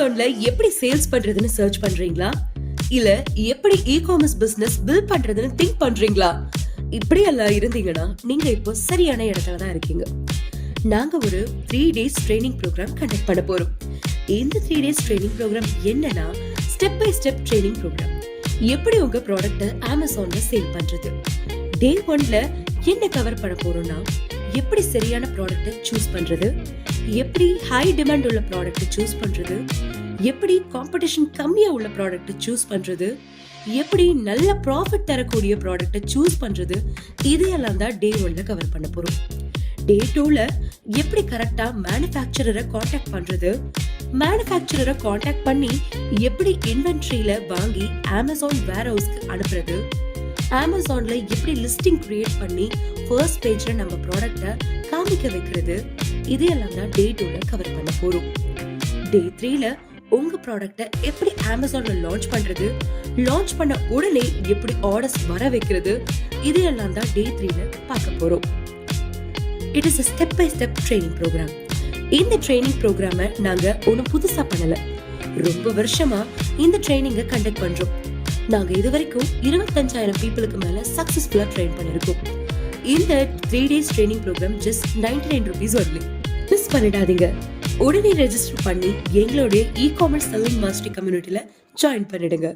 அமேசான்ல எப்படி சேல்ஸ் பண்றதுன்னு சர்ச் பண்றீங்களா? இல்ல எப்படி இ காமர்ஸ் பிசினஸ் பில்ட் பண்றதுன்னு திங்க் பண்றீங்களா? இப்படி எல்லாம் இருந்தீங்கன்னா நீங்க இப்போ சரியான இடத்துல தான் இருக்கீங்க. நாங்க ஒரு three days training program conduct பண்ண போறோம். இந்த த்ரீ டேஸ் ட்ரைனிங் ப்ரோக்ராம் என்னன்னா step by step training program எப்படி உங்க ப்ராடக்ட்டை அமேசான்ல சேல் பண்றது? டே ஒன்ல என்ன கவர் பண்ண போறோம்னா எப்படி சரியான ப்ராடக்ட்டை சூஸ் பண்றது? எப்படி ஹை டிமாண்ட் உள்ள ப்ராடக்ட்டை சூஸ் பண்றது? எப்படி காம்படிஷன் கம்மியா உள்ள ப்ராடக்ட்டை சூஸ் பண்றது? எப்படி நல்ல ப்ராஃபிட் தரக்கூடிய ப்ராடக்ட்டை சூஸ் பண்றது? இதையெல்லாம் தான் டே ஒன்ல கவர் பண்ண போறோம். டே டூல எப்படி கரெக்டா மேனுஃபேக்சரரை காண்டாக்ட் பண்றது? மேனுஃபேக்சரரை காண்டாக்ட் பண்ணி எப்படி இன்வென்ட்ரியில வாங்கி அமேசான் வேர் ஹவுஸ்க்கு அனுப்புறது? அமேசான்ல எப்படி லிஸ்டிங் கிரியேட் பண்ணி ஃபர்ஸ்ட் பேஜ்ல நம்ம ப்ராடக்ட்டை காமிக்க வைக்கிறது? இதையெல்லாம் தான் டே டூல கவர் பண்ண போறோம். டே த்ரீல உங்க ப்ராடக்ட்டை எப்படி அமேசான்ல லான்ச் பண்றது? லான்ச் பண்ண உடனே எப்படி ஆர்டர்ஸ் வர வைக்கிறது? இதையெல்லாம் தான் டே த்ரீல பார்க்க போறோம். It is step by step training program இந்த ட்ரைனிங் ப்ரோக்ராமை நாங்க ஒன்றும் புதுசா பண்ணல. ரொம்ப வருஷமா இந்த ட்ரைனிங்கை கண்டக்ட் பண்றோம். நாங்க இது வரைக்கும் இருபத்தஞ்சாயிரம் பீப்புளுக்கு மேல சக்சஸ்ஃபுல்லா ட்ரெயின் பண்ணிருக்கோம். இந்த three days training program just ninety nine rupees only miss பண்ணிடாதீங்க. உடனே ரெஜிஸ்டர் பண்ணி எங்களுடைய இ காமர்ஸ் செல்லிங் மாஸ்டர் கம்யூனிட்டியில் ஜாயின் பண்ணிடுங்க.